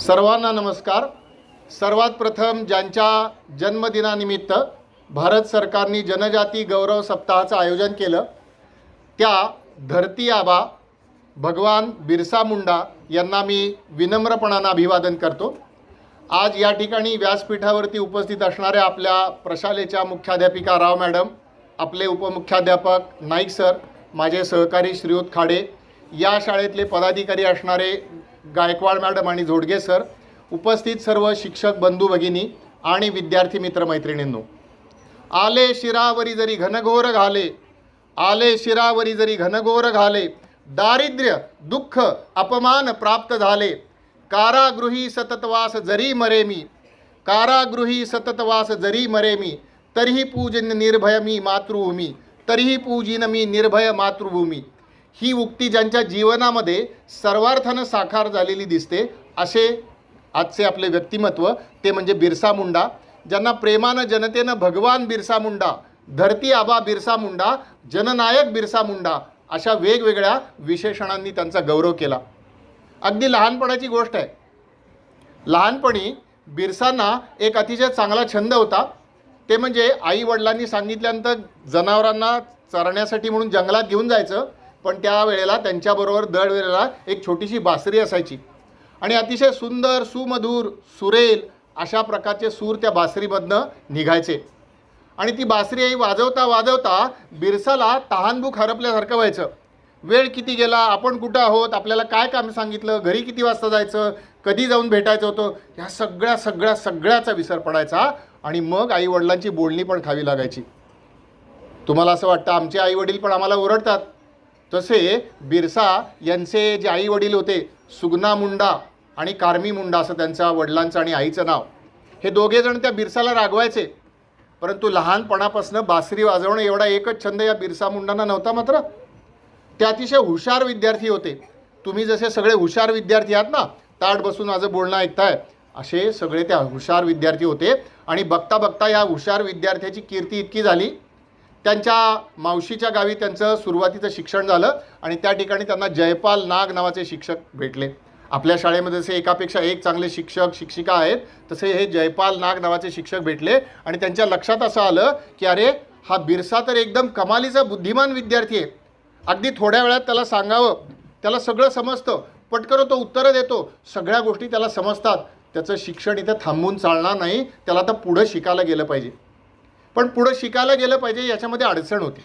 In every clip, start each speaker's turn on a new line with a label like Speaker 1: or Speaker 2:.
Speaker 1: सर्वांना नमस्कार. सर्वात प्रथम ज्यांच्या जन्मदिनानिमित्त भारत सरकारने जनजाती गौरव सप्ताहाचं आयोजन केलं त्या धरती आबा भगवान बिरसा मुंडा यांना मी विनम्रपणानं अभिवादन करतो. आज या ठिकाणी व्यासपीठावरती उपस्थित असणाऱ्या आपल्या प्रशालेच्या मुख्याध्यापिका राव मॅडम आपले उपमुख्याध्यापक नाईक सर माझे सहकारी श्रीयुत खाडे या शाळेतले पदाधिकारी असणारे गायकवाड मॅडम आणि झोडगे सर उपस्थित सर्व शिक्षक बंधू भगिनी आणि विद्यार्थी मित्रमैत्रिणींनो आले शिरावरी जरी घनघोर घाले आले शिरावरी जरी घनघोर घाले दारिद्र्य दुःख अपमान प्राप्त झाले. कारागृही सततवास जरी मरे मी कारागृही सततवास जरी मरे मी तरीही पूजन निर्भय मी मातृभूमी तरीही पूजिन मी निर्भय मातृभूमी. ही उक्ती ज्यांच्या जीवनामध्ये सर्वार्थानं साकार झालेली दिसते असे आजचे आपले व्यक्तिमत्व ते म्हणजे बिरसा मुंडा ज्यांना प्रेमानं जनतेनं भगवान बिरसा मुंडा धरती आबा बिरसा मुंडा जननायक बिरसा मुंडा अशा वेगवेगळ्या विशेषणांनी त्यांचा गौरव केला. अगदी लहानपणाची गोष्ट आहे. लहानपणी बिरसांना एक अतिशय चांगला छंद होता. ते म्हणजे आई वडिलांनी सांगितल्यानंतर जनावरांना चरण्यासाठी म्हणून जंगलात घेऊन जायचं. पण त्यावेळेला त्यांच्याबरोबर दरवेळेला एक छोटीशी बासरी असायची. आणि अतिशय सुंदर सुमधूर सुरेल अशा प्रकारचे सूर त्या बासरीमधनं निघायचे. आणि ती बासरी आई वाजवता वाजवता बिरसाला तहानभूक हरपल्यासारखं व्हायचं. वेळ किती गेला आपण कुठं आहोत आपल्याला काय काम सांगितलं घरी किती वाजता जायचं कधी जाऊन भेटायचं होतं ह्या सगळ्या सगळ्या सगळ्याचा विसर पडायचा आणि मग आई वडिलांची बोलणी पण खावी लागायची. तुम्हाला असं वाटतं आमचे आई वडील पण आम्हाला ओरडतात? तसे बिरसा यांचे जे आई वडील होते सुगना मुंडा आणि कार्मी मुंडा असं त्यांच्या वडिलांचं आणि आईचं नाव हे दोघेजण त्या बिरसाला रागवायचे. परंतु लहानपणापासून बासरी वाजवणं एवढा एकच छंद या बिरसा मुंडांना नव्हता मात्र. ते अतिशय हुशार विद्यार्थी होते. तुम्ही जसे सगळे हुशार विद्यार्थी आहात ना ताट बसून माझं बोलणं ऐकताय असे सगळे त्या हुशार विद्यार्थी होते. आणि बघता बघता या हुशार विद्यार्थ्याची कीर्ती इतकी झाली त्यांच्या मावशीच्या गावी त्यांचं सुरुवातीचं शिक्षण झालं आणि त्या ठिकाणी त्यांना जयपाल नाग नावाचे शिक्षक भेटले. आपल्या शाळेमध्ये जसे एकापेक्षा एक चांगले शिक्षक शिक्षिका आहेत तसे हे जयपाल नाग नावाचे शिक्षक भेटले आणि त्यांच्या लक्षात असं आलं की अरे हा बिरसा तर एकदम कमालीचा बुद्धिमान विद्यार्थी आहे. अगदी थोड्या वेळात त्याला सांगावं त्याला सगळं समजतं पटकन तो उत्तरं देतो सगळ्या गोष्टी त्याला समजतात. त्याचं शिक्षण इथं थांबून चालणार नाही त्याला आता पुढं शिकायला गेलं पाहिजे. पण पुढं शिकायला गेलं पाहिजे याच्यामध्ये अडचण होती.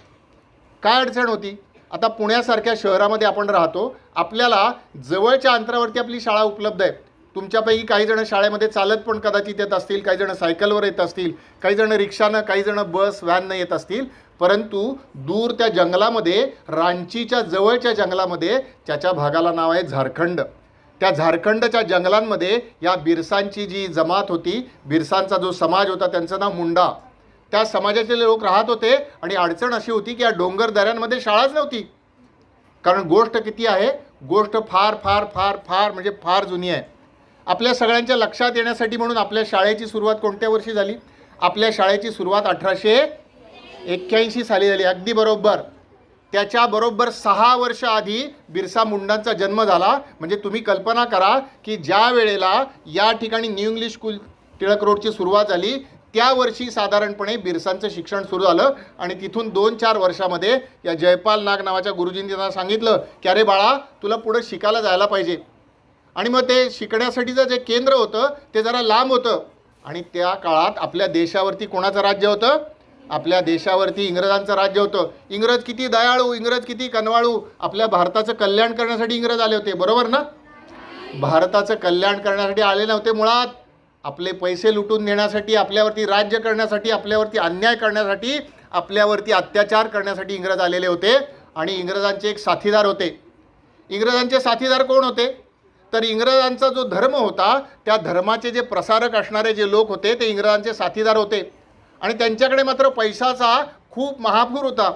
Speaker 1: काय अडचण होती? आता पुण्यासारख्या शहरामध्ये आपण राहतो आपल्याला जवळच्या अंतरावरती आपली शाळा उपलब्ध आहे. तुमच्यापैकी काही जण शाळेमध्ये चालत पण कदाचित येत असतील काही जण सायकलवर येत असतील काही जण रिक्षानं काही जण बस व्हॅननं येत असतील परंतु दूर त्या जंगलामध्ये रांचीच्या जवळच्या जंगलामध्ये त्याच्या भागाला नाव आहे झारखंड. त्या झारखंडच्या जंगलांमध्ये या बिरसांची जी जमात होती बिरसांचा जो समाज होता त्यांचं नाव मुंडा. त्या समाजाचे लोक राहत होते आणि अडचण अशी होती की या डोंगर दऱ्यांमध्ये शाळाच नव्हती. कारण गोष्ट किती आहे? गोष्ट फार फार फार फार म्हणजे फार जुनी आहे. आपल्या सगळ्यांच्या लक्षात येण्यासाठी म्हणून आपल्या शाळेची सुरुवात कोणत्या वर्षी झाली? आपल्या शाळेची सुरुवात अठराशे एक्क्याऐंशी साली झाली. अगदी बरोबर. त्याच्याबरोबर सहा वर्ष आधी बिरसा मुंडांचा जन्म झाला. म्हणजे तुम्ही कल्पना करा की ज्या वेळेला या ठिकाणी न्यू इंग्लिश स्कूल टिळक रोडची सुरुवात झाली त्या वर्षी साधारणपणे बिरसांचं शिक्षण सुरू झालं आणि तिथून दोन चार वर्षामध्ये या जयपाल नाग नावाच्या गुरुजींनी त्यांना सांगितलं की अरे बाळा तुला पुढं शिकायला जायला पाहिजे. आणि मग ते शिकण्यासाठीचं जे केंद्र होतं ते जरा लांब होतं. आणि त्या काळात आपल्या देशावरती कोणाचं राज्य होतं? आपल्या देशावरती इंग्रजांचं राज्य होतं. इंग्रज किती दयाळू इंग्रज किती कनवाळू. आपल्या भारताचं कल्याण करण्यासाठी इंग्रज आले होते बरोबर ना? भारताचं कल्याण करण्यासाठी आले नव्हते मुळात. आपले पैसे लुटून नेण्यासाठी आपल्यावरती राज्य करण्यासाठी आपल्यावरती अन्याय करण्यासाठी आपल्यावरती अत्याचार करण्यासाठी इंग्रज आलेले होते आणि इंग्रजांचे एक साथीदार होते. इंग्रजांचे साथीदार कोण होते? तर इंग्रजांचा जो धर्म होता त्या धर्माचे जे प्रसारक असणारे जे लोक होते ते इंग्रजांचे साथीदार होते. आणि त्यांच्याकडे मात्र पैशाचा खूप महापूर होता.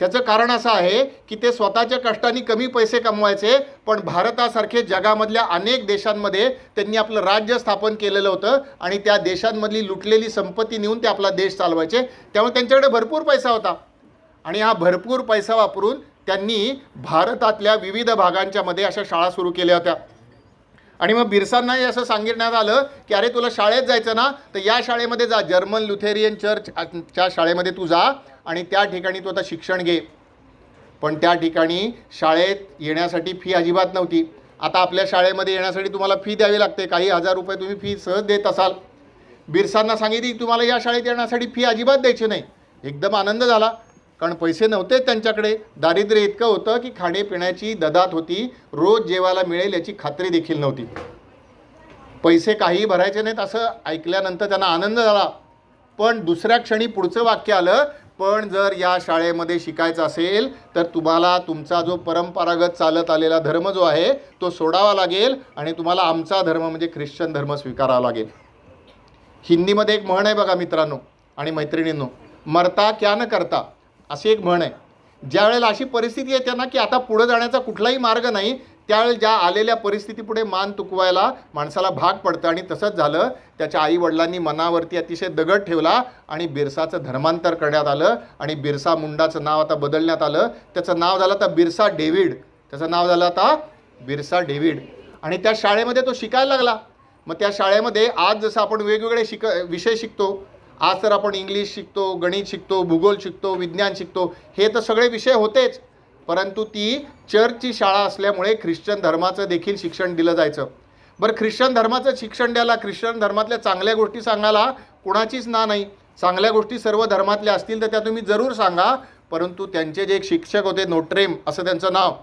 Speaker 1: त्याचं कारण असं आहे की ते स्वतःच्या कष्टाने कमी पैसे कमवायचे पण भारतासारखे जगामधल्या अनेक देशांमध्ये त्यांनी आपलं राज्य स्थापन केलेलं होतं आणि त्या देशांमधली लुटलेली संपत्ती नेऊन ते आपला देश चालवायचे. त्यामुळे त्यांच्याकडे भरपूर पैसा होता. आणि हा भरपूर पैसा वापरून त्यांनी भारतातल्या विविध भागांच्या मध्ये अशा शाळा सुरू केल्या होत्या. आणि मग बिरसांनाही असं सांगितण्यात आलं की अरे तुला शाळेत जायचं ना? तर या शाळेमध्ये जा. जर्मन लुथेरियन चर्च च्या शाळेमध्ये तू जा. आणि त्या ठिकाणी तू आता शिक्षण घे. पण त्या ठिकाणी शाळेत येण्यासाठी फी अजिबात नव्हती. आता आपल्या शाळेमध्ये येण्यासाठी तुम्हाला फी द्यावी लागते. काही हजार रुपये तुम्ही फी सहज देत असाल. बिरसांना सांगितली तुम्हाला या शाळेत येण्यासाठी फी अजिबात द्यायची नाही. एकदम आनंद झाला. कारण पैसे नव्हते त्यांच्याकडे. दारिद्र्य इतकं होतं की खाण्यापिण्याची ददात होती. रोज जेवायला मिळेल याची खात्री देखील नव्हती. पैसे काहीही भरायचे नाहीत असं ऐकल्यानंतर त्यांना आनंद झाला. पण दुसऱ्या क्षणी पुढचं वाक्य आलं पण जर या शाळेमध्ये शिकायचं असेल तर तुम्हाला तुमचा जो परंपरागत चालत आलेला धर्म जो आहे तो सोडावा लागेल आणि तुम्हाला आमचा धर्म म्हणजे ख्रिश्चन धर्म स्वीकारावा लागेल. हिंदीमध्ये एक म्हण आहे बघा मित्रांनो आणि मैत्रिणींनो मरता क्या न करता अशी एक म्हण आहे. ज्या वेळेला अशी परिस्थिती येते ना की आता पुढं जाण्याचा कुठलाही मार्ग नाही त्यावेळेस ज्या आलेल्या परिस्थितीपुढे मान तुकवायला माणसाला भाग पडतं आणि तसंच झालं त्याच्या आईवडिलांनी मनावरती अतिशय दगड ठेवला आणि बिरसाचं धर्मांतर करण्यात आलं आणि बिरसा मुंडाचं नाव आता बदलण्यात आलं. त्याचं नाव झालं आता बिरसा डेव्हिड. त्याचं नाव झालं आता बिरसा डेव्हिड. आणि त्या शाळेमध्ये तो शिकायला लागला. मग त्या शाळेमध्ये आज जसं आपण वेगवेगळे शिक विषय शिकतो आज तर आपण इंग्लिश शिकतो गणित शिकतो भूगोल शिकतो विज्ञान शिकतो हे तर सगळे विषय होतेच. परंतु ती चर्चची शाळा असल्यामुळे ख्रिश्चन धर्माचं देखील शिक्षण दिलं जायचं. बरं ख्रिश्चन धर्माचं शिक्षण द्यायला ख्रिश्चन धर्मातल्या चांगल्या गोष्टी सांगायला कुणाचीच ना नाही. चांगल्या गोष्टी सर्व धर्मातल्या असतील तर त्या तुम्ही जरूर सांगा. परंतु त्यांचे जे एक शिक्षक होते नोट्रेम असं त्यांचं नाव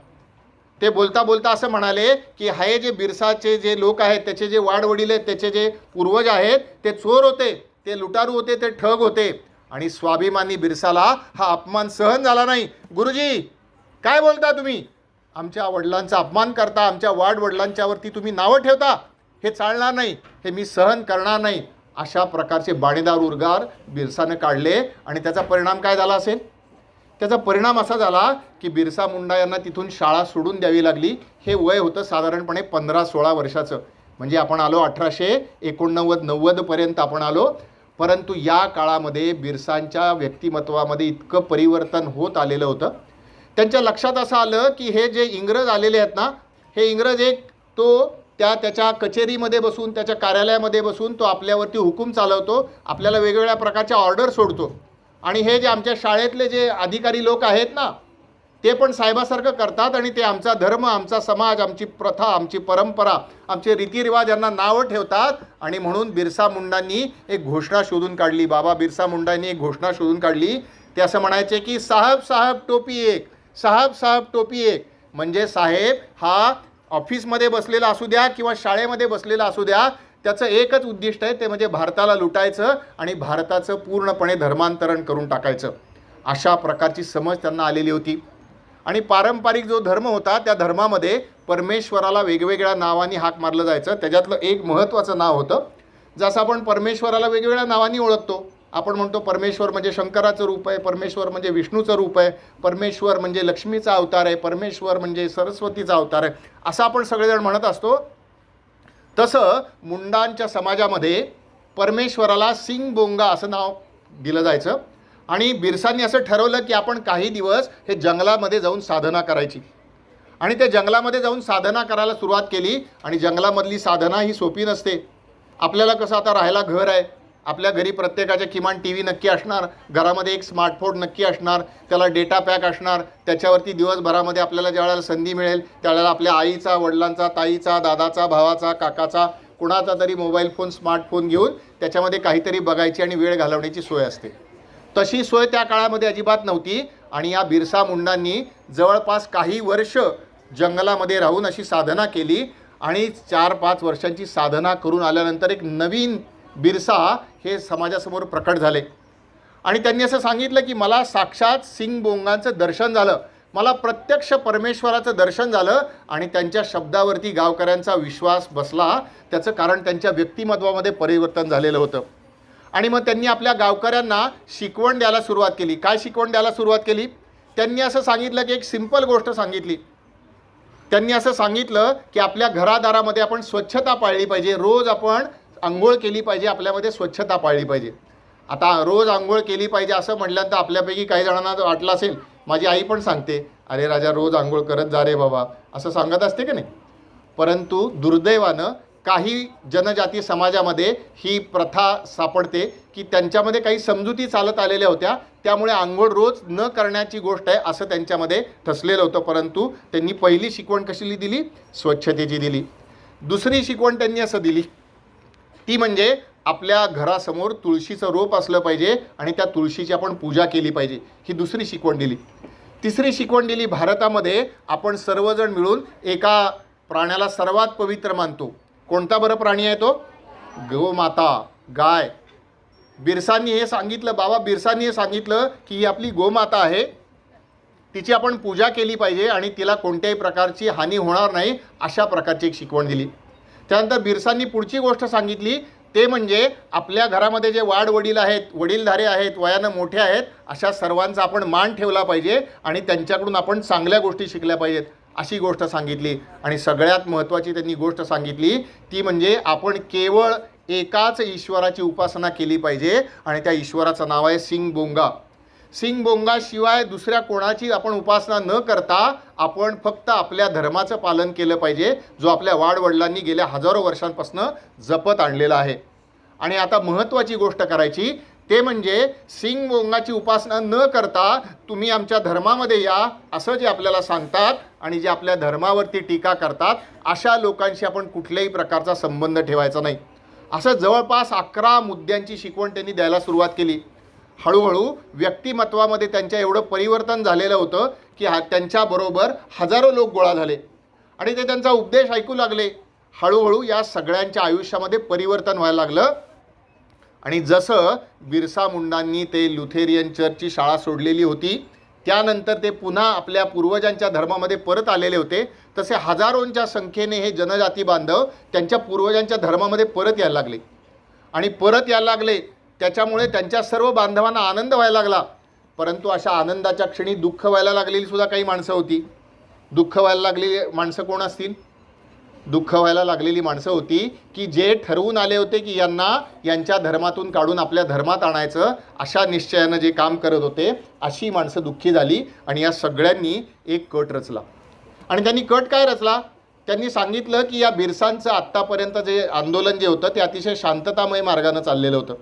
Speaker 1: ते बोलता बोलता असं म्हणाले की हे जे बिरसाचे जे लोक आहेत त्याचे जे वाडवडील आहेत त्याचे जे पूर्वज आहेत ते चोर होते ते लुटारू होते ते ठग होते. आणि स्वाभिमानी बिरसाला हा अपमान सहन झाला नाही. गुरुजी काय बोलता तुम्ही? आमच्या वडिलांचा अपमान करता आमच्या वाड वडिलांच्यावरती तुम्ही नावं ठेवता हे चालणार नाही हे मी सहन करणार नाही. अशा प्रकारचे बाणेदार उर्गार बिरसानं काढले आणि त्याचा परिणाम काय झाला असेल? त्याचा परिणाम असा झाला की बिरसा मुंडा यांना तिथून शाळा सोडून द्यावी लागली. हे वय होतं साधारणपणे पंधरा सोळा वर्षाचं. म्हणजे आपण आलो अठराशे एकोणनव्वद नव्वदपर्यंत आपण आलो. परंतु या काळामध्ये बिरसांच्या व्यक्तिमत्वामध्ये इतकं परिवर्तन होत आलेलं होतं. त्यांच्या लक्षात असं आलं की हे जे इंग्रज आलेले आहेत ना हे इंग्रज एक तो त्या त्याच्या कचेरीमध्ये बसून त्याच्या कार्यालयामध्ये बसून तो आपल्यावरती हुकूम चालवतो आपल्याला वेगवेगळ्या प्रकारच्या ऑर्डर सोडतो. आणि हे जे आमच्या शाळेतले जे अधिकारी लोक आहेत ना ते पण साहेबासारखं करतात आणि ते आमचा धर्म आमचा समाज आमची प्रथा आमची परंपरा आमचे रीतिरिवाज यांना नावं ठेवतात. आणि म्हणून बिरसा मुंडांनी एक घोषणा शोधून काढली. बाबा बिरसा मुंडांनी एक घोषणा शोधून काढली. ते असं म्हणायचे की साहेब साहेब टोपी एक. साहेब साहेब टोपी एक. म्हणजे साहेब हा ऑफिसमध्ये बसलेला असू द्या किंवा शाळेमध्ये बसलेला असू द्या त्याचं एकच उद्दिष्ट आहे ते म्हणजे भारताला लुटायचं आणि भारताचं पूर्णपणे धर्मांतरण करून टाकायचं. अशा प्रकारची समज त्यांना आलेली होती. आणि पारंपरिक जो धर्म होता त्या धर्मामध्ये परमेश्वराला वेगवेगळ्या नावांनी हाक मारलं जायचं. त्याच्यातलं एक महत्त्वाचं नाव होतं जसं आपण परमेश्वराला वेगवेगळ्या नावांनी ओळखतो. आपण म्हणतो परमेश्वर म्हणजे शंकराचं रूप आहे परमेश्वर म्हणजे विष्णूचं रूप आहे परमेश्वर म्हणजे लक्ष्मीचा अवतार आहे परमेश्वर म्हणजे सरस्वतीचा अवतार आहे असं आपण सगळेजण म्हणत असतो. तसं मुंडांच्या समाजामध्ये परमेश्वराला सिंग बोंगा असं नाव दिलं जायचं आणि बिरसांनी असं ठरवलं की आपण काही दिवस हे जंगलामध्ये जाऊन साधना करायची. आणि ते जंगलामध्ये जाऊन साधना करायला सुरुवात केली आणि जंगलामधली साधना ही सोपी नसते. आपल्याला कसं आता राहायला घर आहे आपल्या घरी प्रत्येकाच्या किमान टी व्ही नक्की असणार घरामध्ये एक स्मार्टफोन नक्की असणार त्याला डेटा पॅक असणार त्याच्यावरती दिवसभरामध्ये आपल्याला ज्यावेळेला संधी मिळेल त्यावेळेला आपल्या आईचा वडिलांचा ताईचा दादाचा भावाचा काकाचा कुणाचा तरी मोबाईल फोन स्मार्टफोन घेऊन त्याच्यामध्ये काहीतरी बघायची आणि वेळ घालवण्याची सोय असते. तशी सोय त्या काळामध्ये अजिबात नव्हती आणि या बिरसा मुंडांनी जवळपास काही वर्ष जंगलामध्ये राहून अशी साधना केली आणि चार पाच वर्षांची साधना करून आल्यानंतर एक नवीन बिरसा हे समाजासमोर प्रकट झाले. आणि त्यांनी असं सांगितलं की मला साक्षात सिंग बोंगांचं दर्शन झालं. मला प्रत्यक्ष परमेश्वराचं दर्शन झालं आणि त्यांच्या शब्दावरती गावकऱ्यांचा विश्वास बसला. त्याचं कारण त्यांच्या व्यक्तिमत्वामध्ये परिवर्तन झालेलं होतं. आणि मग त्यांनी आपल्या गावकऱ्यांना शिकवण द्यायला सुरुवात केली. काय शिकवण द्यायला सुरुवात केली? त्यांनी असं सांगितलं की एक सिंपल गोष्ट सांगितली. त्यांनी असं सांगितलं की आपल्या घरादारामध्ये आपण स्वच्छता पाळली पाहिजे. रोज आपण आंघोळ केली पाहिजे आपल्यामध्ये स्वच्छता पाळली पाहिजे. आता रोज आंघोळ केली पाहिजे असं म्हटल्यानंतर आपल्यापैकी काही जणांना वाटलं असेल माझी आई पण सांगते अरे राजा रोज आंघोळ करत जा रे बाबा असं सांगत असते की नाही. परंतु दुर्दैवानं काही जनजाती समाजामध्ये ही प्रथा सापडते की त्यांच्यामध्ये काही समजुती चालत आलेल्या होत्या. त्यामुळे आंघोळ रोज न करण्याची गोष्ट आहे असं त्यांच्यामध्ये ठसलेलं होतं. परंतु त्यांनी पहिली शिकवण कशी दिली? स्वच्छतेची दिली. दुसरी शिकवण त्यांनी असं दिली ती म्हणजे आपल्या घरासमोर तुळशीचं रोप असलं पाहिजे आणि त्या तुळशीची आपण पूजा केली पाहिजे. ही दुसरी शिकवण दिली. तिसरी शिकवण दिली भारतामध्ये आपण सर्वजण मिळून एका प्राण्याला सर्वात पवित्र मानतो. कोणता बरं प्राणी आहे तो? गोमाता गाय. बिरसांनी हे सांगितलं बाबा बिरसांनी हे सांगितलं की ही आपली गोमाता आहे. तिची आपण पूजा केली पाहिजे आणि तिला कोणत्याही प्रकारची हानी होणार नाही अशा प्रकारची एक शिकवण दिली. त्यानंतर बिरसांनी पुढची गोष्ट सांगितली ते म्हणजे आपल्या घरामध्ये जे वाड वडील आहेत वडीलधारे आहेत वयानं मोठे आहेत अशा सर्वांचा आपण मान ठेवला पाहिजे आणि त्यांच्याकडून आपण चांगल्या गोष्टी शिकल्या पाहिजेत अशी गोष्ट सांगितली. आणि सगळ्यात महत्त्वाची त्यांनी गोष्ट सांगितली ती म्हणजे आपण केवळ एकाच ईश्वराची उपासना केली पाहिजे आणि त्या ईश्वराचं नाव आहे सिंग बोंगा. सिंग बोंगाशिवाय दुसऱ्या कोणाची आपण उपासना न करता आपण फक्त आपल्या धर्माचं पालन केलं पाहिजे जो आपल्या वाडवडिलांनी गेल्या हजारो वर्षांपासून जपत आणलेला आहे. आणि आता महत्त्वाची गोष्ट करायची ते म्हणजे सिंग बोंगाची उपासना न करता तुम्ही आमच्या धर्मामध्ये या असं जे आपल्याला सांगतात आणि जे आपल्या धर्मावरती टीका करतात अशा लोकांशी आपण कुठल्याही प्रकारचा संबंध ठेवायचा नाही. असं जवळपास अकरा मुद्द्यांची शिकवण त्यांनी द्यायला सुरुवात केली. हळूहळू व्यक्तिमत्वामध्ये त्यांच्या एवढं परिवर्तन झालेलं होतं की हा त्यांच्याबरोबर हजारो लोक गोळा झाले. आणि ते त्यांचा उपदेश ऐकू लागले. हळूहळू या सगळ्यांच्या आयुष्यामध्ये परिवर्तन व्हायला लागलं. आणि जसं बिरसा मुंडांनी ते लुथेरियन चर्चची शाळा सोडलेली होती त्यानंतर ते पुन्हा आपल्या पूर्वजांच्या धर्मामध्ये परत आलेले होते तसे हजारोंच्या संख्येने हे जनजाती बांधव त्यांच्या पूर्वजांच्या धर्मामध्ये परत यायला लागले. आणि परत यायला लागले. त्याच्यामुळे त्यांच्या सर्व बांधवांना आनंद व्हायला लागला. परंतु अशा आनंदाच्या क्षणी दुःख व्हायला लागलेली सुद्धा काही माणसं होती. दुःख व्हायला लागलेली माणसं कोण असतील? दुःख व्हायला लागलेली माणसं होती की जे ठरवून आले होते की यांना यांच्या धर्मातून काढून आपल्या धर्मात आणायचं अशा निश्चयानं जे काम करत होते अशी माणसं दुःखी झाली आणि या सगळ्यांनी एक कट रचला. आणि त्यांनी कट काय रचला? त्यांनी सांगितलं की या बिरसांचं आत्तापर्यंत जे आंदोलन जे होतं ते अतिशय शांततामय मार्गानं चाललेलं होतं.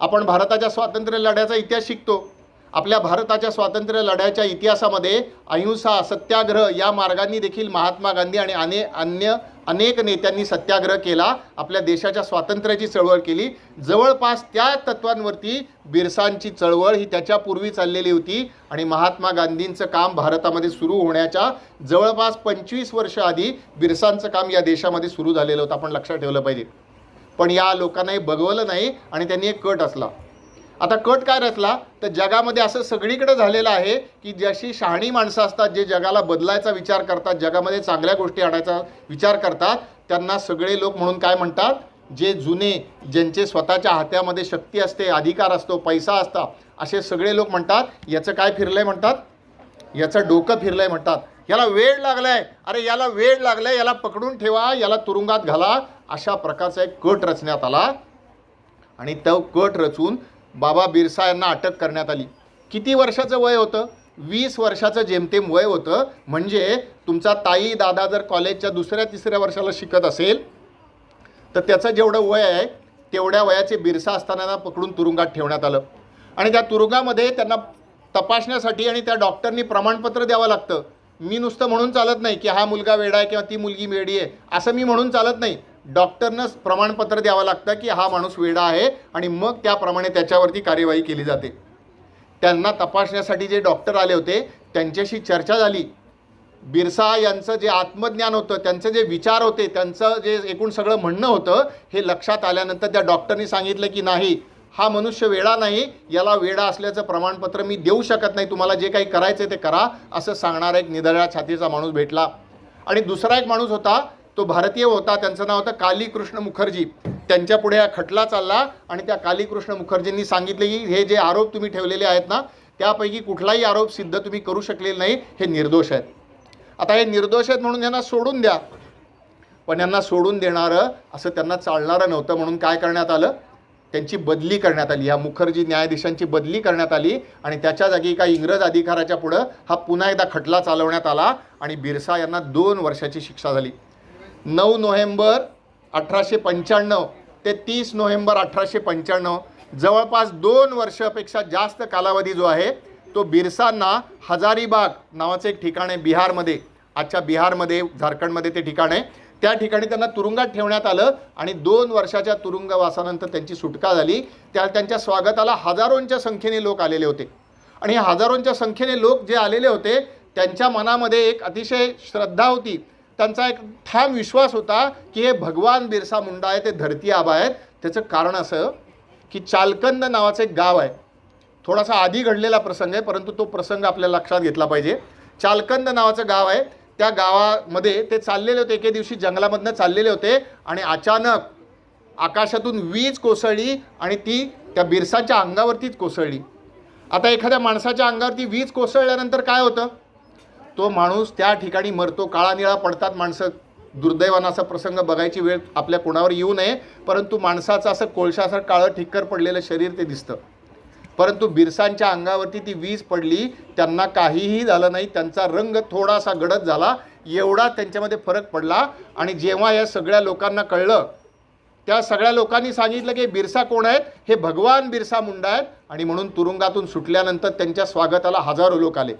Speaker 1: आपण भारताच्या स्वातंत्र्य लढ्याचा इतिहास शिकतो. आपल्या भारताच्या स्वातंत्र्य लढ्याच्या इतिहासामध्ये अहिंसा सत्याग्रह या मार्गांनी देखील महात्मा गांधी आणि अने अन्य अनेक नेत्यांनी सत्याग्रह केला. आपल्या देशाच्या स्वातंत्र्याची चळवळ केली. जवळपास त्या तत्वांवरती बिरसांची चळवळ ही त्याच्यापूर्वी चाललेली होती आणि महात्मा गांधींचं काम भारतामध्ये सुरू होण्याच्या जवळपास पंचवीस वर्ष आधी बिरसांचं काम या देशामध्ये सुरू झालेलं होतं. आपण लक्षात ठेवलं पाहिजे. पण या लोकांनाही बघवलं नाही आणि त्यांनी एक कट असला. आता कट काय रचला? तर जगामध्ये असं सगळीकडे झालेलं आहे की जशी शहाणी माणसं असतात जे जगाला बदलायचा विचार करतात जगामध्ये चांगल्या गोष्टी आणायचा विचार करतात त्यांना सगळे लोक म्हणून काय म्हणतात? जे जुने ज्यांचे स्वतःच्या हात्यामध्ये शक्ती असते अधिकार असतो पैसा असता असे सगळे लोक म्हणतात याचं काय फिरलं आहे म्हणतात? याचं डोकं फिरलं आहे म्हणतात. याला वेळ लागलाय. अरे याला वेळ लागलाय याला पकडून ठेवा याला तुरुंगात घाला. अशा प्रकारचा एक कट रचण्यात आला. आणि तो कट रचून बाबा बिरसा यांना अटक करण्यात आली. किती वर्षाचं वय होतं? वीस वर्षाचं जेमतेम वय होतं. म्हणजे तुमचा ताई दादा जर कॉलेजच्या दुसऱ्या तिसऱ्या वर्षाला शिकत असेल तर त्याचं जेवढं वय आहे तेवढ्या वयाचे बिरसा असताना पकडून तुरुंगात ठेवण्यात आलं. आणि त्या तुरुंगामध्ये त्यांना तपासण्यासाठी आणि त्या डॉक्टरनी प्रमाणपत्र द्यावं लागतं. मी नुसतं म्हणून चालत नाही की हा मुलगा वेडा आहे किंवा ती मुलगी वेडी आहे असं मी म्हणून चालत नाही. डॉक्टरनं प्रमाणपत्र द्यावं लागतं की हा माणूस वेडा आहे आणि मग त्याप्रमाणे त्याच्यावरती कार्यवाही केली जाते. त्यांना तपासण्यासाठी जे डॉक्टर आले होते त्यांच्याशी चर्चा झाली. बिरसा यांचं जे आत्मज्ञान होतं त्यांचे जे विचार होते त्यांचं जे एकूण सगळं म्हणणं होतं हे लक्षात आल्यानंतर त्या डॉक्टरनी सांगितलं की नाही हा मनुष्य वेडा नाही याला वेडा असल्याचं प्रमाणपत्र मी देऊ शकत नाही तुम्हाला जे काही करायचं ते करा असं सांगणारा एक निधळ्या छातीचा माणूस भेटला. आणि दुसरा एक माणूस होता तो भारतीय होता त्यांचं नाव होतं कालीकृष्ण मुखर्जी. त्यांच्या पुढे हा खटला चालला आणि त्या कालीकृष्ण मुखर्जींनी सांगितले की हे जे आरोप तुम्ही ठेवलेले आहेत ना त्यापैकी कुठलाही आरोप सिद्ध तुम्ही करू शकलेले नाही हे निर्दोष आहेत. आता हे निर्दोष आहेत म्हणून यांना सोडून द्या. पण यांना सोडून देणारं असं त्यांना चालणारं नव्हतं म्हणून काय करण्यात आलं? त्यांची बदली करण्यात आली. ह्या मुखर्जी न्यायाधीशांची बदली करण्यात आली आणि त्याच्या जागी एका इंग्रज अधिकाराच्या पुढं हा पुन्हा एकदा खटला चालवण्यात आला आणि बिरसा यांना दोन वर्षाची शिक्षा झाली. नऊ नोव्हेंबर अठराशे पंच्याण्णव ते तीस नोव्हेंबर अठराशे पंच्याण्णव जवळपास दोन वर्षापेक्षा जास्त कालावधी जो आहे तो बिरसांना हजारीबाग नावाचं एक ठिकाण आहे बिहारमध्ये. आजच्या बिहारमध्ये झारखंडमध्ये ते ठिकाण आहे. त्या ठिकाणी त्यांना तुरुंगात ठेवण्यात आलं आणि दोन वर्षाच्या तुरुंगवासानंतर त्यांची सुटका झाली. त्या त्यांच्या स्वागताला हजारोंच्या संख्येने लोक आलेले होते. आणि हे हजारोंच्या संख्येने लोक जे आलेले होते त्यांच्या मनामध्ये एक अतिशय श्रद्धा होती. त्यांचा एक ठाम विश्वास होता की हे भगवान बिरसा मुंडा आहे ते धरती आबा आहेत. त्याचं कारण असं की चालकंद नावाचं एक गाव आहे. थोडासा आधी घडलेला प्रसंग आहे परंतु तो प्रसंग आपल्या लक्षात घेतला पाहिजे. चालकंद नावाचं गाव आहे. त्या गावामध्ये ते चाललेले होते. एके दिवशी जंगलामधनं चाललेले होते आणि अचानक आकाशातून वीज कोसळली आणि ती त्या बिरसाच्या अंगावरतीच कोसळली. आता एखाद्या माणसाच्या अंगावरती वीज कोसळल्यानंतर काय होतं? तो माणूस त्या ठिकाणी मरतो. काळा निळा पडतात माणसं. दुर्दैवानं असा प्रसंग बघायची वेळ आपल्या कोणावर येऊ नये. परंतु माणसाचं असं कोळशासारखं काळं ठिक्कर पडलेलं शरीर ते दिसतं. परंतु बिरसांच्या अंगावरती ती वीज पडली त्यांना काहीही झालं नाही त्यांचा रंग थोडासा गडद झाला एवढा त्यांच्यामध्ये फरक पडला. आणि जेव्हा या सगळ्या लोकांना कळलं त्या सगळ्या लोकांनी सांगितलं की बिरसा कोण आहेत? हे भगवान बिरसा मुंडा आहेत. आणि म्हणून तुरुंगातून सुटल्यानंतर त्यांच्या स्वागताला हजारो लोक आले.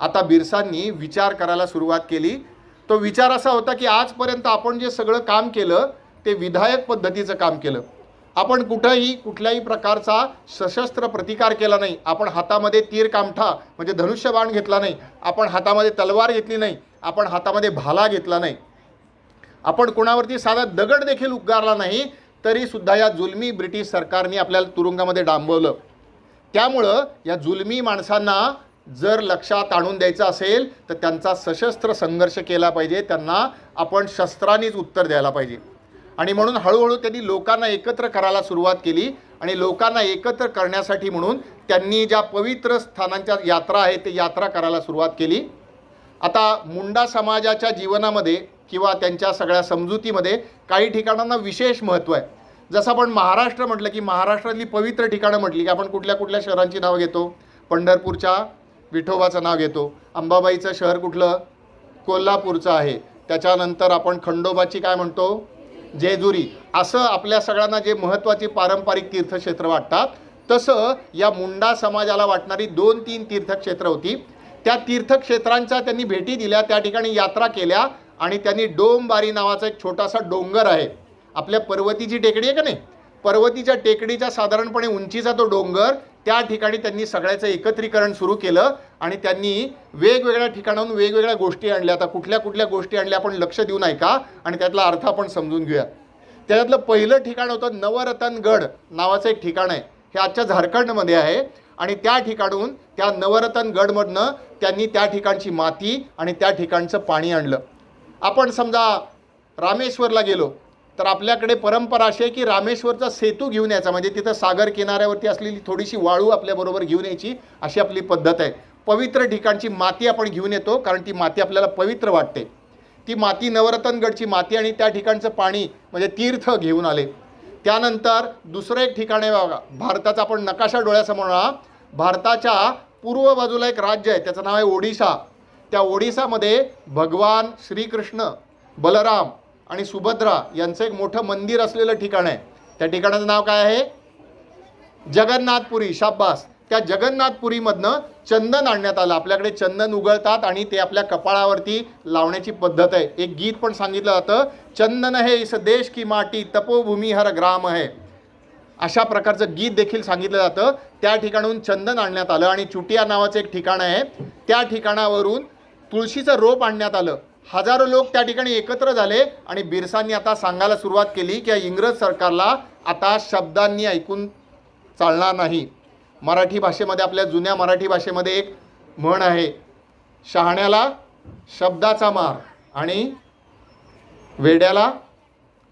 Speaker 1: आता बिरसांनी विचार करायला सुरुवात केली. तो विचार असा होता की आजपर्यंत आपण जे सगळं काम केलं ते विधायक पद्धतीचं काम केलं. आपण कुठंही कुठल्याही प्रकारचा सशस्त्र प्रतिकार केला नाही. आपण हातामध्ये तीर कामठा म्हणजे धनुष्यबाण घेतला नाही. आपण हातामध्ये तलवार घेतली नाही. आपण हातामध्ये भाला घेतला नाही. आपण कोणावरती साधा दगड देखील उगारला नाही तरी सुद्धा या जुलमी ब्रिटिश सरकारने आपल्याला तुरुंगामध्ये डांबवलं. त्यामुळं या जुलमी माणसांना जर लक्षात आणून द्यायचं असेल तर त्यांचा सशस्त्र संघर्ष केला पाहिजे. त्यांना आपण शस्त्रांनीच उत्तर द्यायला पाहिजे. आणि म्हणून हळूहळू त्यांनी लोकांना एकत्र करायला सुरुवात केली आणि लोकांना एकत्र करण्यासाठी म्हणून त्यांनी ज्या पवित्र स्थानांच्या यात्रा आहेत ते यात्रा करायला सुरुवात केली. आता मुंडा समाजाच्या जीवनामध्ये किंवा त्यांच्या सगळ्या समजुतीमध्ये काही ठिकाणांना विशेष महत्त्व आहे. जसं आपण महाराष्ट्र म्हटलं की महाराष्ट्रातली पवित्र ठिकाणं म्हटली की आपण कुठल्या कुठल्या शहरांची नावं घेतो? पंढरपूरच्या विठोबाचं नाव घेतो. अंबाबाईचं शहर कुठलं? कोल्हापूरचं आहे. त्याच्यानंतर आपण खंडोबाची काय म्हणतो? जेजुरी असं आपल्या सगळ्यांना जे महत्त्वाची पारंपरिक तीर्थक्षेत्र वाटतात तसं या मुंडा समाजाला वाटणारी दोन तीन तीर्थक्षेत्र होती. त्या तीर्थक्षेत्रांच्या त्यांनी भेटी दिल्या त्या ठिकाणी यात्रा केल्या आणि त्यांनी डोंबारी नावाचा एक छोटासा डोंगर आहे. आपल्या पर्वतीची टेकडी आहे का नाही? पर्वतीच्या टेकडीच्या साधारणपणे उंचीचा तो डोंगर त्या ठिकाणी त्यांनी सगळ्याचं एकत्रीकरण सुरू केलं आणि त्यांनी वेगवेगळ्या ठिकाणाहून वेगवेगळ्या गोष्टी आणल्या. आता कुठल्या कुठल्या गोष्टी आणल्या आपण लक्ष देऊन ऐका आणि त्यातला अर्थ आपण समजून घेऊया. त्याच्यातलं पहिलं ठिकाण होतं नवरतनगड नावाचं एक ठिकाण आहे. हे आजच्या झारखंडमध्ये आहे. आणि त्या ठिकाणून त्या नवरतनगडमधनं त्यांनी त्या ठिकाणची माती आणि त्या ठिकाणचं पाणी आणलं. आपण समजा रामेश्वरला गेलो. तर आपल्याकडे परंपरा अशी आहे की रामेश्वरचा सेतू घेऊन यायचा. म्हणजे तिथं सागर किनाऱ्यावरती असलेली थोडीशी वाळू आपल्याबरोबर घेऊन यायची. अशी आपली पद्धत आहे. पवित्र ठिकाणची माती आपण घेऊन येतो कारण ती माती आपल्याला पवित्र वाटते. ती माती नवरतनगडची माती आणि त्या ठिकाणचं पाणी म्हणजे तीर्थ घेऊन आले. त्यानंतर दुसरं एक ठिकाण आहे बघा. भारताचा आपण नकाशा डोळ्यासमोर भारताच्या पूर्व बाजूला एक राज्य आहे. त्याचं नाव आहे ओडिशा त्या ओडिसामध्ये भगवान श्रीकृष्ण बलराम आणि सुभद्रा यांचं एक मोठं मंदिर असलेलं ठिकाण आहे. त्या ठिकाणाचं नाव काय आहे? जगन्नाथपुरी शाब्बास. त्या जगन्नाथपुरीमधनं चंदन आणण्यात आलं. आपल्याकडे चंदन उगळतात आणि ते आपल्या कपाळावरती लावण्याची पद्धत आहे. एक गीत पण सांगितलं जातं चंदन हे इस देश की माटी तपोभूमी हर ग्राम आहे अशा प्रकारचं गीत देखील सांगितलं जातं. त्या ठिकाणून चंदन आणण्यात आलं आणि चुटिया नावाचं एक ठिकाण आहे. त्या ठिकाणावरून तुळशीचं रोप आणण्यात आलं. हजारो लोक त्या ठिकाणी एकत्र झाले आणि बिरसांनी आता सांगायला सुरुवात केली की या इंग्रज सरकारला आता शब्दांनी ऐकून चालणार नाही. मराठी भाषेमध्ये आपल्या जुन्या मराठी भाषेमध्ये एक म्हण आहे शहाण्याला शब्दाचा मार आणि वेड्याला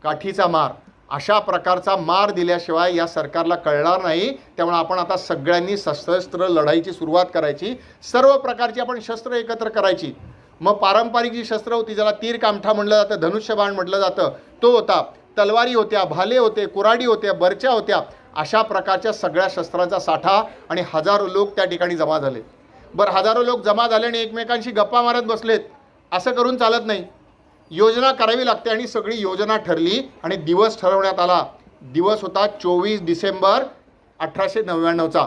Speaker 1: काठीचा मार. अशा प्रकारचा मार दिल्याशिवाय या सरकारला कळणार नाही. त्यामुळे आपण आता सगळ्यांनी सशस्त्र लढाईची सुरुवात करायची. सर्व प्रकारची आपण शस्त्र एकत्र करायची. मग पारंपरिक जी शस्त्र होती ज्याला तीर कामठा म्हटलं जातं धनुष्यबाण म्हटलं जातं तो होता तलवारी होत्या भाले होते कुराडी होत्या बरच्या होत्या अशा प्रकारच्या सगळ्या शस्त्रांचा साठा आणि हजारो लोक त्या ठिकाणी जमा झाले. बरं हजारो लोक जमा झाले आणि एकमेकांशी गप्पा मारत बसलेत. असं करून चालत नाही. योजना करावी लागते आणि सगळी योजना ठरली आणि दिवस ठरवण्यात आला. दिवस होता चोवीस डिसेंबर अठराशे नव्याण्णवचा.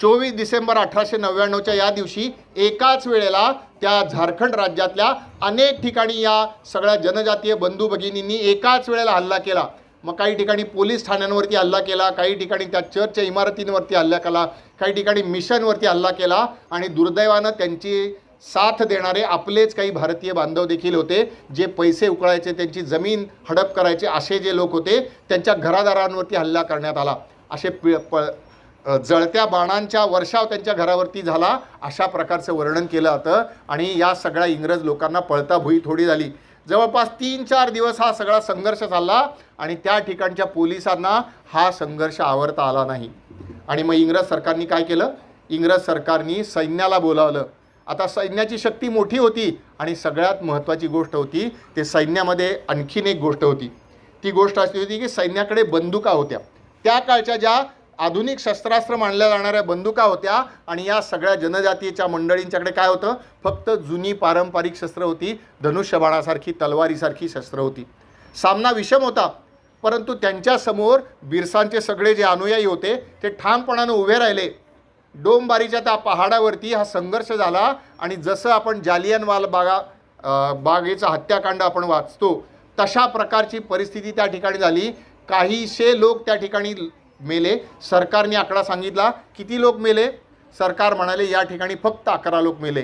Speaker 1: चोवीस डिसेंबर अठराशे नव्याण्णवच्या या दिवशी एकाच वेळेला त्या झारखंड राज्यातल्या अनेक ठिकाणी या सगळ्या जनजातीय बंधू भगिनींनी एकाच वेळेला हल्ला केला. मग काही ठिकाणी पोलीस ठाण्यांवरती हल्ला केला काही ठिकाणी त्या चर्चच्या इमारतींवरती हल्ला केला काही ठिकाणी मिशनवरती हल्ला केला आणि दुर्दैवानं त्यांची साथ देणारे आपलेच काही भारतीय बांधव देखील होते जे पैसे उकळायचे त्यांची जमीन हडप करायचे असे जे लोक होते त्यांच्या घरादारांवरती हल्ला करण्यात आला. असे पि प जळत्या बाणांच्या वर्षाव त्यांच्या घरावरती झाला अशा प्रकारचं वर्णन केलं जातं आणि या सगळ्या इंग्रज लोकांना पळता भुई थोडी झाली. जवळपास तीन चार दिवस हा सगळा संघर्ष चालला आणि त्या ठिकाणच्या पोलिसांना हा संघर्ष आवरता आला नाही. आणि मग इंग्रज सरकारने काय केलं? इंग्रज सरकारने सैन्याला बोलावलं. आता सैन्याची शक्ती मोठी होती आणि सगळ्यात महत्त्वाची गोष्ट होती ते सैन्यामध्ये आणखीन एक गोष्ट होती. ती गोष्ट अशी होती की सैन्याकडे बंदुका होत्या. त्या काळच्या ज्या आधुनिक शस्त्रास्त्र मानल्या जाणाऱ्या बंदुका होत्या आणि या सगळ्या जनजातीच्या मंडळींच्याकडे काय होतं? फक्त जुनी पारंपरिक शस्त्र होती. धनुष्यबाणासारखी तलवारीसारखी शस्त्र होती. सामना विषम होता परंतु त्यांच्यासमोर बिरसांचे सगळे जे अनुयायी होते ते ठामपणानं उभे राहिले. डोंबारीच्या त्या पहाडावरती हा संघर्ष झाला आणि जसं आपण जालियनवाल बागा बागेचा हत्याकांड आपण वाचतो तशा प्रकारची परिस्थिती त्या ठिकाणी झाली. काहीशे लोक त्या ठिकाणी मेले. सरकारने आकडा सांगितला किती लोक मेले? सरकार म्हणाले या ठिकाणी फक्त अकरा लोक मेले.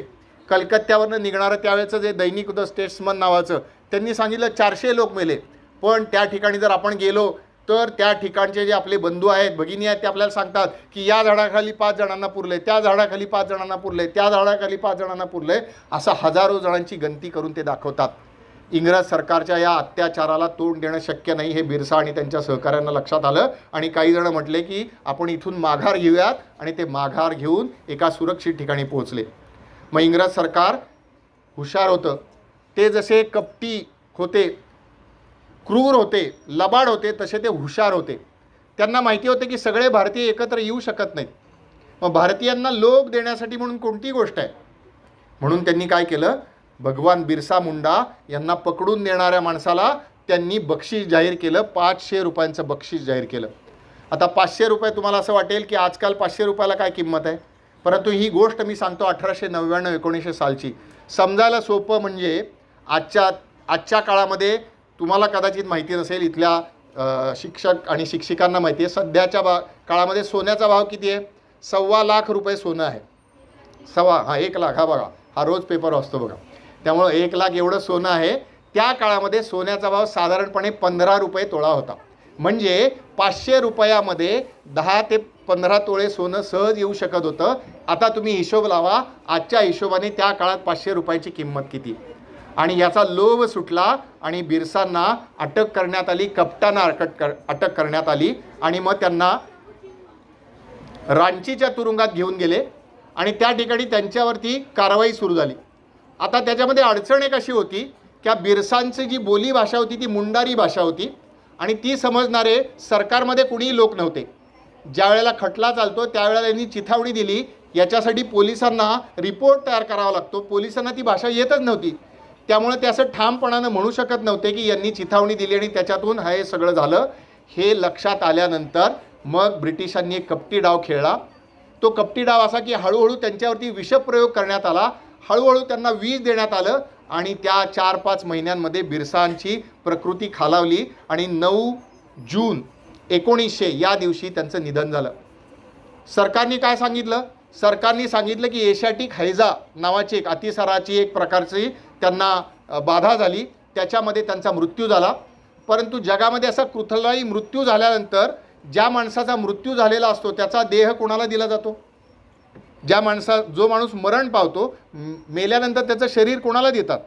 Speaker 1: कलकत्त्यावरनं निघणारं त्यावेळेचं जे दैनिक द स्टेट्समन नावाचं त्यांनी सांगितलं चारशे लोक मेले. पण त्या ठिकाणी जर आपण गेलो तर त्या ठिकाणचे जे आपले बंधू आहेत भगिनी आहेत ते आपल्याला सांगतात की या झाडाखाली पाच जणांना पुरले त्या झाडाखाली पाच जणांना पुरले त्या झाडाखाली पाच जणांना पुरले असं हजारो जणांची गणती करून ते दाखवतात. इंग्रज सरकारच्या या अत्याचाराला तोंड देणं शक्य नाही हे बिरसा आणि त्यांच्या सहकाऱ्यांना लक्षात आलं. आणि काही जण म्हटले की आपण इथून माघार घेऊयात आणि ते माघार घेऊन एका सुरक्षित ठिकाणी पोहोचले. मग इंग्रज सरकार हुशार होतं. ते जसे कपटी होते क्रूर होते लबाड होते तसे ते हुशार होते. त्यांना माहिती होते की सगळे भारतीय एकत्र येऊ शकत नाहीत. मग भारतीयांना लोक देण्यासाठी म्हणून कोणती गोष्ट आहे? म्हणून त्यांनी काय केलं? भगवान बिरसा मुंडा यांना पकडून देणाऱ्या माणसाला त्यांनी बक्षीस जाहीर केलं पाचशे रुपयांचं बक्षीस जाहीर केलं. आता पाचशे रुपये तुम्हाला असं वाटेल की आजकाल पाचशे रुपयाला काय किंमत आहे? परंतु ही गोष्ट मी सांगतो अठराशे नव्याण्णव एकोणीसशे सालची. समजायला सोपं म्हणजे आजच्या आजच्या काळामध्ये तुम्हाला कदाचित माहिती नसेल इथल्या शिक्षक आणि शिक्षिकांना माहिती आहे सध्याच्या बा काळामध्ये सोन्याचा भाव किती आहे? सव्वा लाख रुपये सोनं आहे. सव्वा हा एक लाख हा बघा हा रोज पेपर वाचतो बघा. त्यामुळं एक लाख एवढं सोनं आहे. त्या काळामध्ये सोन्याचा भाव साधारणपणे पंधरा रुपये तोळा होता. म्हणजे पाचशे रुपयामध्ये दहा ते पंधरा तोळे सोनं सहज येऊ शकत होतं. आता तुम्ही हिशोब लावा आजच्या हिशोबाने त्या काळात पाचशे रुपयाची किंमत किती? आणि याचा लोभ सुटला आणि बिरसांना अटक करण्यात आली कपटांना अटक कर अटक करण्यात आली आणि मग त्यांना रांचीच्या तुरुंगात घेऊन गेले. आणि त्या ठिकाणी त्यांच्यावरती कारवाई सुरू झाली. आता त्याच्यामध्ये अडचण एक अशी होती की या बिरसांची जी बोली भाषा होती ती मुंडारी भाषा होती. आणि ती समजणारे सरकारमध्ये कुणीही लोक नव्हते. ज्या वेळेला खटला चालतो त्यावेळेला यांनी चिथावणी दिली. याच्यासाठी पोलिसांना रिपोर्ट तयार करावा लागतो. पोलिसांना ती भाषा येतच नव्हती. त्यामुळे ते असं ठामपणानं म्हणू शकत नव्हते की यांनी चिथावणी दिली आणि त्याच्यातून हे सगळं झालं. हे लक्षात आल्यानंतर मग ब्रिटिशांनी एक कपटी डाव खेळला. तो कपटी डाव असा की हळूहळू त्यांच्यावरती विषप्रयोग करण्यात आला. हळूहळू त्यांना वीज देण्यात आलं आणि त्या चार पाच महिन्यांमध्ये बिरसांची प्रकृती खालावली आणि नऊ जून एकोणीसशे या दिवशी त्यांचं निधन झालं. सरकारने काय सांगितलं? सरकारने सांगितलं की एशियाटिक हैजा नावाची एक अतिसाराची एक प्रकारची त्यांना बाधा झाली. त्याच्यामध्ये त्यांचा मृत्यू झाला. परंतु जगामध्ये असा कुठलाही मृत्यू झाल्यानंतर ज्या माणसाचा मृत्यू झालेला असतो त्याचा देह कोणाला दिला जातो? ज्या माणसा जो माणूस मरण पावतो मेल्यानंतर त्याचं शरीर कोणाला देतात?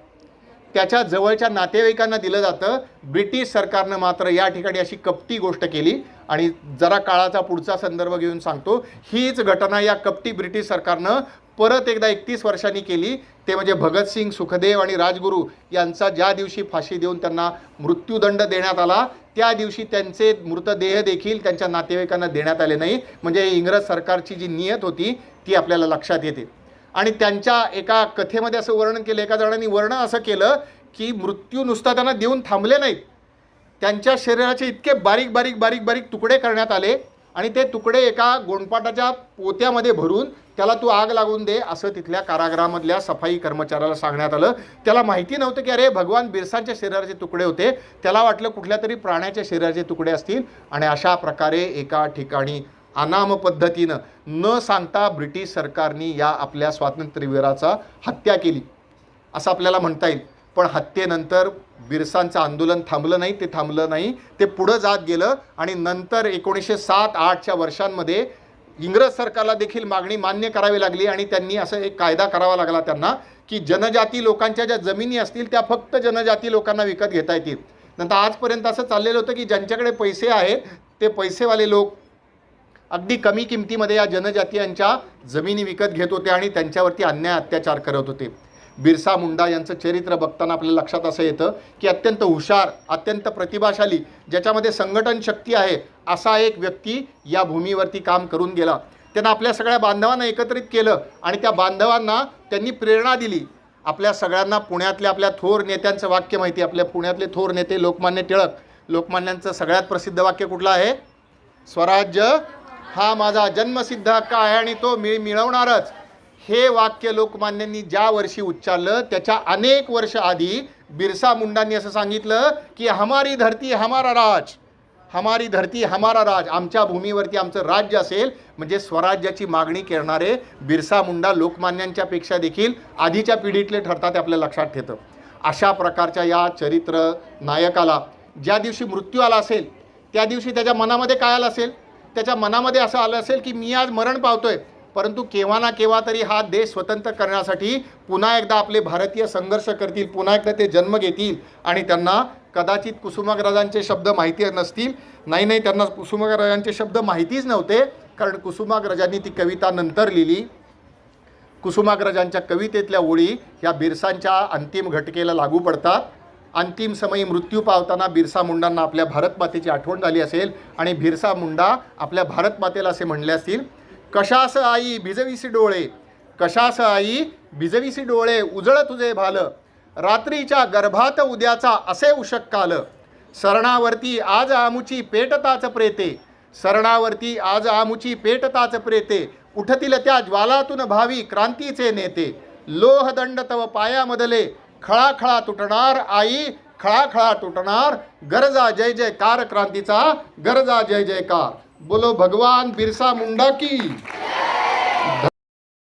Speaker 1: त्याच्या जवळच्या नातेवाईकांना दिलं जातं. ब्रिटिश सरकारनं मात्र या ठिकाणी अशी कपटी गोष्ट केली आणि जरा काळाचा पुढचा संदर्भ घेऊन सांगतो. हीच घटना या कपटी ब्रिटिश सरकारनं परत एकदा एकतीस वर्षांनी केली. ते म्हणजे भगतसिंग सुखदेव आणि राजगुरू यांचा ज्या दिवशी फाशी देऊन त्यांना मृत्यूदंड देण्यात आला त्या दिवशी त्यांचे मृतदेह देखील त्यांच्या नातेवाईकांना देण्यात आले नाही. म्हणजे इंग्रज सरकारची जी नियत होती ती आपल्याला लक्षात येते. आणि त्यांच्या एका कथेमध्ये असं वर्णन केलं एका जणांनी वर्णन असं केलं की मृत्यू नुसता त्यांना देऊन थांबले नाहीत. त्यांच्या शरीराचे इतके बारीक बारीक बारीक बारीक तुकडे करण्यात आले आणि ते तुकडे एका गोंडपाटाच्या पोत्यामध्ये भरून त्याला तू आग लागून दे असं तिथल्या कारागृहामधल्या सफाई कर्मचाऱ्याला सांगण्यात आलं. त्याला माहिती नव्हतं की अरे भगवान बिरसांच्या शरीराचे तुकडे होते. त्याला वाटलं कुठल्या तरी प्राण्याच्या शरीराचे तुकडे असतील. आणि अशा प्रकारे एका ठिकाणी अनाम पद्धतीनं न सांगता ब्रिटिश सरकारने या आपल्या स्वातंत्र्यवीराचा हत्या केली. असं आपल्याला म्हणता येईल. पण हत्येनंतर बिरसांचं आंदोलन थांबलं नाही ते थांबलं नाही. ते पुढं जात गेलं आणि नंतर एकोणीसशे सात आठच्या वर्षांमध्ये इंग्रज सरकारला देखील मागणी मान्य करावी लागली आणि त्यांनी असं एक कायदा करावा लागला त्यांना की जनजाती लोकांच्या ज्या जमिनी असतील त्या फक्त जनजाती लोकांना विकत घेता येतील. नंतर आजपर्यंत असं चाललेलं होतं की ज्यांच्याकडे पैसे आहेत ते पैसेवाले लोक अगदी कमी किमतीमध्ये या जनजातीयांच्या जमिनी विकत घेत होते आणि त्यांच्यावरती अन्याय अत्याचार करत होते. बिरसा मुंडा यांचं चरित्र बघताना आपल्या लक्षात असं येतं की अत्यंत हुशार अत्यंत प्रतिभाशाली ज्याच्यामध्ये संघटन शक्ती आहे असा एक व्यक्ती या भूमीवरती काम करून गेला. त्यांना आपल्या सगळ्या बांधवांना एकत्रित केलं आणि त्या बांधवांना त्यांनी प्रेरणा दिली. आपल्या सगळ्यांना पुण्यातल्या आपल्या थोर नेत्यांचं वाक्य माहिती आपल्या पुण्यातले थोर नेते लोकमान्य टिळक. लोकमान्यांचं सगळ्यात प्रसिद्ध वाक्य कुठलं आहे? स्वराज्य हा माझा जन्मसिद्ध हक्क आहे आणि तो मी मिळवणारच. हे वाक्य लोकमान्यांनी ज्या वर्षी उच्चारलं त्याच्या अनेक वर्ष आधी बिरसा मुंडांनी असं सांगितलं की हमारी धरती हमारा राज हमारी धरती हमारा राज आमच्या भूमीवरती आमचं राज्य असेल. म्हणजे स्वराज्याची मागणी करणारे बिरसा मुंडा लोकमान्यांच्यापेक्षा देखील आधीच्या पिढीतले ठरतात हे आपल्या लक्षात ठेवतं. अशा प्रकारच्या या चरित्र नायकाला ज्या दिवशी मृत्यू आला असेल त्या दिवशी त्याच्या मनामध्ये काय आलं असेल? त्याच्या मनामध्ये असं आलं असेल की मी आज मरण पावतोय. परंतु केव्हा ना केव्हा तरी हा देश स्वतंत्र करण्यासाठी पुन्हा एकदा आपले भारतीय संघर्ष करतील पुन्हा एकदा ते जन्म घेतील आणि त्यांना कदाचित कुसुमाग्रजांचे शब्द माहिती नसतील. नाही नाही त्यांना कुसुमाग्रजांचे शब्द माहितीच नव्हते कारण कुसुमाग्रजांनी ती कविता नंतर लिहिली. कुसुमाग्रजांच्या कवितेतल्या ओळी ह्या बिरसांच्या अंतिम घटकेला लागू पडतात. अंतिम समयी मृत्यू पावताना बिरसा मुंडांना आपल्या भारतमातेची आठवण झाली असेल आणि बिरसा मुंडा आपल्या भारतमातेला असे म्हणले असतील कशास आई भिजविसी डोळे? कशास आई भिजविसी डोळे? उजळ तुझे भाल. रात्रीच्या गर्भात उद्याचा असे उषक काल. सरणावरती आज आमुची पेटताच प्रेते. सरणावरती आज आमुची पेटताच प्रेते. उठतील त्या ज्वालातून भावी क्रांतीचे नेते. लोहदंड तव पायामधले खळाखळा तुटणार आई खळाखळा तुटणार. गरजा जय जयकार क्रांतीचा गरजा जय जयकार. बोलो भगवान बिरसा मुंडा की।